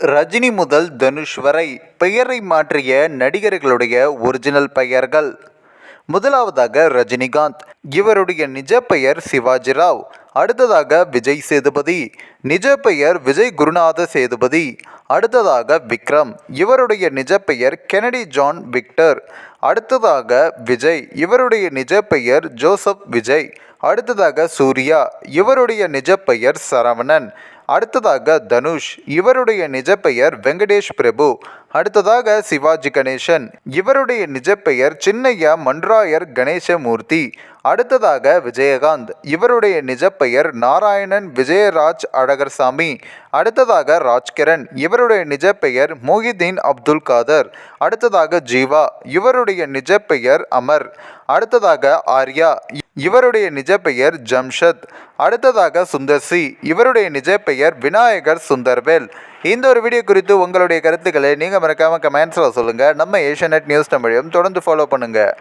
ரஜினி முதல் தனுஷ் வரை பெயரை மாற்றிய நடிகர்களுடைய ஒரிஜினல் பெயர்கள். முதலாவதாக ரஜினிகாந்த் இவருடைய நிஜ பெயர் சிவாஜி ராவ் அடுத்ததாக விஜய் சேதுபதி நிஜ பெயர் விஜய் குருநாத சேதுபதி அடுத்ததாக விக்ரம் இவருடைய நிஜ பெயர் கெனடி ஜான் விக்டர் அடுத்ததாக விஜய் இவருடைய நிஜ பெயர் ஜோசப் விஜய் அடுத்ததாக சூர்யா இவருடைய நிஜ பெயர் சரவணன் அடுத்ததாக தனுஷ் இவருடைய நிஜ பெயர் வெங்கடேஷ் பிரபு. அடுத்ததாக சிவாஜி கணேசன் இவருடைய நிஜ பெயர் சின்னையா மன்றாயர் கணேசமூர்த்தி. அடுத்ததாக விஜயகாந்த். இவருடைய நிஜ பெயர் நாராயணன் விஜயராஜ் அழகர்சாமி. அடுத்ததாக ராஜ்கிரண். இவருடைய நிஜ பெயர் மொஹிதீன் அப்துல் காதர். அடுத்ததாக ஜீவா. இவருடைய நிஜ பெயர் அமர். அடுத்ததாக ஆர்யா. இவருடைய நிஜ பெயர் ஜம்ஷத். அடுத்ததாக சுந்தர்சி. இவருடைய நிஜ பெயர் விநாயகர் சுந்தர்வேல். இந்த ஒரு வீடியோ குறித்து உங்களுடைய கருத்துக்களை நீங்கள் மறக்காமல் கமெண்ட்ஸில் சொல்லுங்கள் நம்ம ஏஷியநெட் நியூஸ் தமிழையும் தொடர்ந்து ஃபாலோ பண்ணுங்கள்